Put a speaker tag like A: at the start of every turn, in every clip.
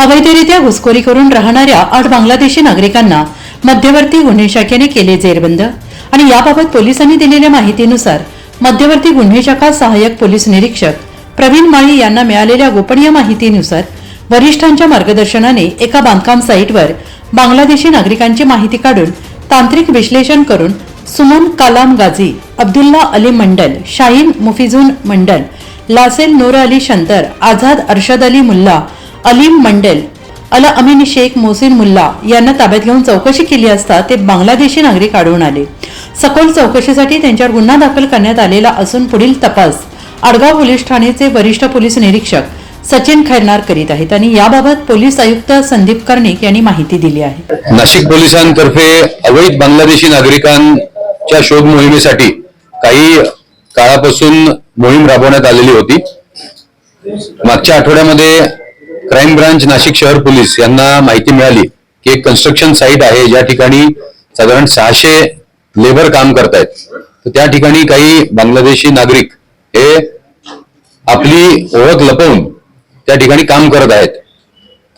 A: अवैधरित्या घुसखोरी करून राहणाऱ्या आठ बांगलादेशी नागरिकांना मध्यवर्ती गुन्हे शाखेने केले जेरबंद आणि याबाबत पोलिसांनी दिलेल्या माहितीनुसार मध्यवर्ती गुन्हे शाखा सहाय्यक पोलीस निरीक्षक प्रवीण माळी यांना मिळालेल्या गोपनीय माहितीनुसार वरिष्ठांच्या मार्गदर्शनाने एका बांधकाम साईटवर बांगलादेशी नागरिकांची माहिती काढून तांत्रिक विश्लेषण करून सुमन कालाम गाझी अब्दुल्ला अली मंडल शाहीन मुफिजून मंडल लासेल नूर अली शंतर आझाद अर्शद अली मुल्ला अलीम मंडेल अल अमीन शेख मोहसिन मुल्ला यांना ताब्यात घेऊन चौकशी केली असता ते बांगलादेशी नागरिक आढळून आले. सखोल चौकशीसाठी त्यांच्यावर गुन्हा दाखल करण्यात आलेला असून पुढील तपास आडगाव पोलीस ठाणेचे वरिष्ठ पोलीस निरीक्षक सचिन खैरनार करीत आहेत आणि याबाबत पोलीस आयुक्त संदीप कर्णिक यांनी माहिती दिली आहे.
B: नाशिक पोलिसांतर्फे अवैध बांगलादेशी नागरिकांच्या शोध मोहिमेसाठी काही काळापासून मोहीम राबवण्यात आलेली होती. मागच्या आठवड्यामध्ये क्राईम ब्रांच नाशिक शहर पोलीस यांना माहिती मिळाली की एक कन्स्ट्रक्शन साईट आहे. ज्या ठिकाणी साधारण सहाशे लेबर काम करतायत. तर त्या ठिकाणी काही बांगलादेशी नागरिक हे आपली ओळख लपवून त्या ठिकाणी काम करत आहेत.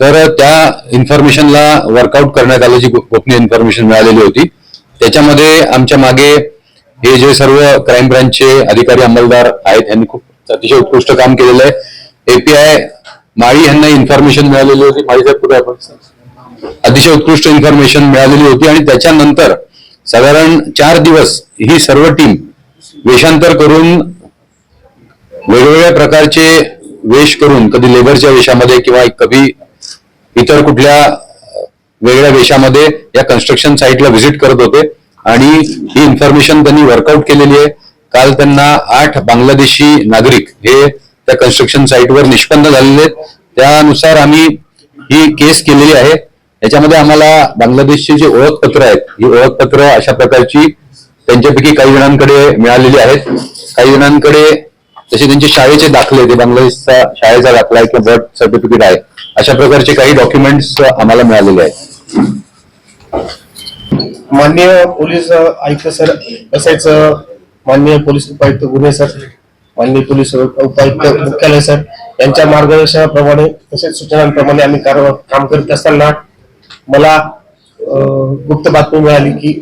B: तर त्या इन्फॉर्मेशनला वर्कआउट करण्यात आल्याची गोपनीय इन्फॉर्मेशन मिळालेली होती. त्याच्यामध्ये आमच्या मागे हे जे सर्व क्राईम ब्रांचचे अधिकारी अंमलदार आहेत यांनी खूप अतिशय उत्कृष्ट काम केलेलं आहे. एपीआय माळी यांना इन्फॉर्मेशन मिळालेली होती. माळीसाहेब कुठे आपण अतिशय उत्कृष्ट इन्फॉर्मेशन मिळालेली होती. आणि त्याच्यानंतर साधारण चार दिवस ही सर्व टीम वेषांतर करून वेगवेगळ्या प्रकारचे वेश करून कधी लेबरच्या वेशामध्ये किंवा कधी इतर कुठल्या वेगळ्या वेशामध्ये या कन्स्ट्रक्शन साईटला व्हिजिट करत होते. आणि ही इन्फॉर्मेशन त्यांनी वर्कआउट केलेली आहे. काल त्यांना आठ बांगलादेशी नागरिक हे त्या कन्स्ट्रक्शन साईटवर निष्पन्न झालेले आहेत. त्यानुसार आम्ही ही केस केलेली आहे. याच्यामध्ये आम्हाला बांगलादेशची जी ओळखपत्र आहेत ही ओळखपत्र अशा प्रकारची त्यांच्यापैकी काही जणांकडे मिळालेली आहेत. काही जणांकडे तसे त्यांचे शाळेचे दाखले ते बांगलादेशचा शाळेचा दाखला आहे किंवा बर्थ सर्टिफिकेट आहे अशा प्रकारचे काही डॉक्युमेंट्स आम्हाला मिळालेले आहेत.
C: माननीय पोलीस आयुक्त सर तसेच माननीय पोलीस उपायुक्त गुन्हे सर माननीय पोलीस उपायुक्त मुख्यालय सर यांच्या मार्गदर्शनाप्रमाणे तसेच सूचनांप्रमाणे आम्ही काम करीत असताना मला गुप्त बातमी मिळाली की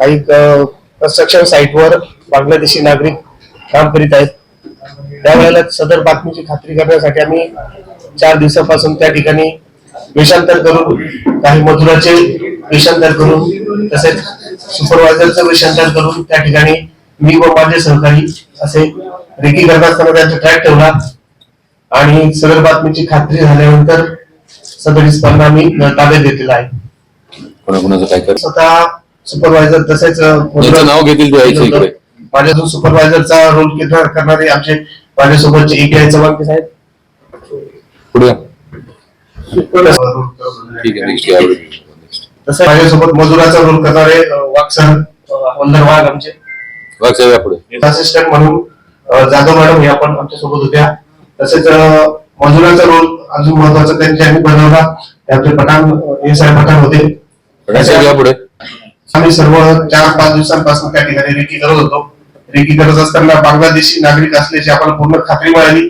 C: काही कन्स्ट्रक्शन साईटवर बांगलादेशी नागरिक काम करीत आहेत. त्यावेळेला सदर बातमीची खात्री करण्यासाठी आम्ही चार दिवसापासून त्या ठिकाणी वेषांतर करून काही मजुराचे वेषांतर करून तसेच सुपरवायझरचं वेषांतर करून त्या ठिकाणी मी व माझे सहकारी असे रेकी करत असताना त्यांचा ट्रॅक ठेवला. आणि सदर बातमीची खात्री झाल्यानंतर सदर इस्पांना आम्ही ताब्यात घेतलेला आहे.
B: कोणाकोणाचं काय कर
C: स्वतः सुपरवायझर तसेच
B: नाव घेतील ते यायचं इकडे.
C: माझ्यातून सुपरवायझरचा रोल करणारे आमचे माझ्यासोबतचे एपीआय चव्हाणके साहेब.
B: पुढे या. ठीक आहे नेक्स्ट
C: तसं माझ्यासोबत मजुराचा रोल करणारे अं, वाघ सर अं, हवलदार वाघ आमचे. असिस्टंट म्हणून जाधव मॅडम या पण आमच्यासोबत होत्या. तसेच मजुराचा रोल अजून महत्त्वाचा त्यांनी आम्ही बनवला. ते आपले पठाण हे साहेब पठाण होते. आम्ही सर्व चार पाच दिवसांपासून त्या ठिकाणी रेकी करत होतो. रेकी करत असताना बांगलादेशी नागरिक असल्याची आम्हाला पूर्ण खात्री मिळाली.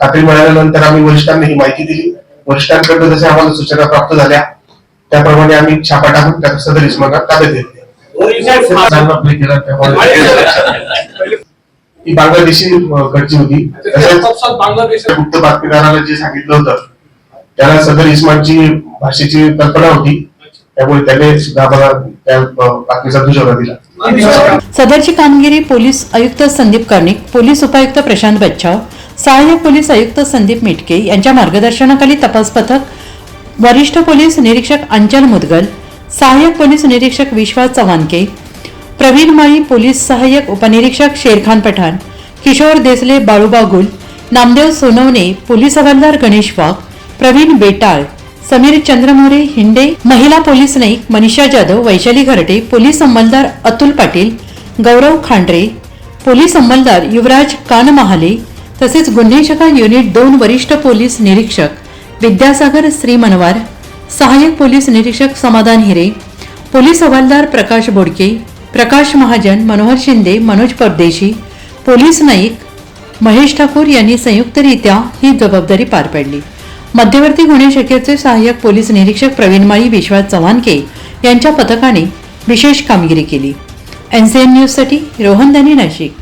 C: खात्री मिळाल्यानंतर आम्ही वरिष्ठांना ही माहिती दिली. वरिष्ठांकडून जशा आम्हाला सूचना प्राप्त झाल्या त्याप्रमाणे आम्ही छापा टाकून त्या सदर इस्माला ताब्यात घेतले. ही बांगलादेशी अं, कडची होती. गुप्त बातमीदाराला जे सांगितलं होतं त्याला सदर इस्माची भाषेची कल्पना होती. त्यामुळे त्याने सुद्धा आम्हाला त्या बातमीचा दुजोरा दिला.
A: सदरची कामगिरी पोलीस आयुक्त संदीप कर्णिक पोलीस उपायुक्त प्रशांत बच्छाव सहाय्यक पोलीस आयुक्त संदीप मिटके यांच्या मार्गदर्शनाखाली तपास पथक वरिष्ठ पोलीस निरीक्षक अंचल मुदगल सहाय्यक पोलीस निरीक्षक विश्वास चव्हाणके प्रवीण माळी पोलीस सहाय्यक उपनिरीक्षक शेरखान पठाण किशोर देसले बाळूबा गुल नामदेव सोनवणे पोलीस हवालदार गणेश वाघ प्रवीण बेटाळ समीर चंद्रमोरे हिंडे महिला पोलीस नाईक मनीषा जाधव वैशाली घरटे पोलीस अंमलदार अतुल पाटील गौरव खांडरे पोलीस अंमलदार युवराज कानमहाले तसेच गुन्हे शाखा युनिट दोन वरिष्ठ पोलीस निरीक्षक विद्यासागर श्री मनवार सहाय्यक पोलीस निरीक्षक समाधान हिरे पोलीस हवालदार प्रकाश बोडके प्रकाश महाजन मनोहर शिंदे मनोज परदेशी पोलीस नाईक महेश ठाकूर यांनी संयुक्तरित्या ही जबाबदारी पार पाडली. मध्यवर्ती गुन्हे शाखेचे सहाय्यक पोलीस निरीक्षक प्रवीण माळी विश्वास चव्हाणके यांच्या पथकाने विशेष कामगिरी केली. एन सी एन न्यूजसाठी रोहनदानी नाशिक.